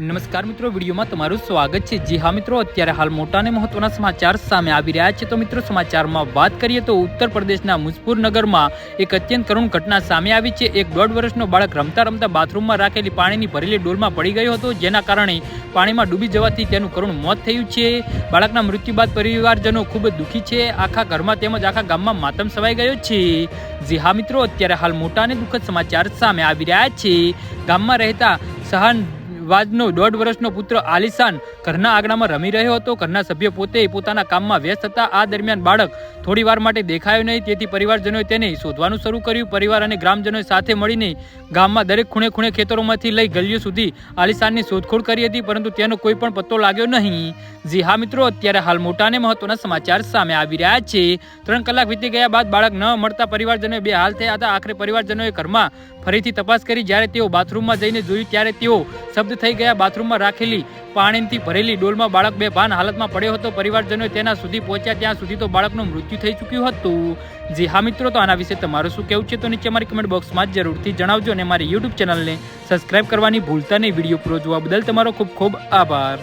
નમસ્કાર મિત્રો, વિડીયોમાં તમારું સ્વાગત છે. જી હા મિત્રો, અત્યારે હાલ મોટા અને મહત્વના સમાચાર સામે આવી રહ્યા છે. તો મિત્રો, સમાચારમાં વાત કરીએ તો ઉત્તર પ્રદેશના મુઝપુર નગરમાં એક અત્યંત કરુણ ઘટના સામે આવી છે. એક દોઢ વર્ષનો બાળક રમતા રમતા બાથરૂમમાં રાખેલી પાણીની ભરેલી ડોલમાં પડી ગયો હતો, જેના કારણે પાણીમાં ડૂબી જવાથી તેનું કરુણ મોત થયું છે. બાળકના મૃત્યુ બાદ પરિવારજનો ખૂબ દુઃખી છે. આખા ઘરમાં તેમજ આખા ગામમાં માતમ સવાઈ ગયો છે. જી હા મિત્રો, અત્યારે હાલ મોટા અને દુઃખદ સમાચાર સામે આવી રહ્યા છે. ગામમાં રહેતા સહન વાદનો દોઢ વર્ષનો પુત્ર આલિશાન ઘરના આંગણામાં રમી રહ્યો હતો. ઘરના સભ્ય પોતે પોતાના કામમાં વ્યસ્ત હતા. આ દરમિયાન બાળક થોડી વાર માટે દેખાયો નહીં. તેથી પરિવારજનોએ તેને શોધવાનું શરૂ કર્યું. પરિવાર અને ગ્રામજનોએ સાથે મળીને ગામમાં દરેક ખૂણે ખૂણે ખેતરોમાંથી લઈ ગલીઓ સુધી આલિશાનની શોધખોળ કરી હતી. પરંતુ તેનો કોઈ પણ પત્તો લાગ્યો નહીં. જી હા મિત્રો, અત્યારે હાલ મોટા અને મહત્વના સમાચાર સામે આવી રહ્યા છે. ત્રણ કલાક વીતી ગયા બાદ બાળક ન મળતા પરિવારજનોએ બે હાલ થયા હતા. આખરે પરિવારજનોએ ઘરમાં ફરીથી તપાસ કરી. જ્યારે તેઓ બાથરૂમમાં જઈને જોયું, ત્યારે તેઓ શબ્દ થઈ ગયા, બાથરૂમમાં રાખેલી પાણીથી ભરેલી ડોલમાં બાળક બે ભાન હાલતમાં પડ્યો હતો. પરિવારજનોએ તેના સુધી પહોંચ્યા, ત્યાં સુધી તો બાળકનું મૃત્યુ થઈ ચૂક્યું હતું. જી હા મિત્રો, તો આના વિશે તમારું શું કહેવું છે? તો નીચે મારી કમેન્ટ બોક્સમાં જરૂરથી જણાવજો અને મારી યુટ્યુબ ચેનલને સબસ્ક્રાઇબ કરવાની ભૂલતા નહીં. વીડિયો પૂરો જોવા બદલ તમારો ખૂબ ખૂબ આભાર.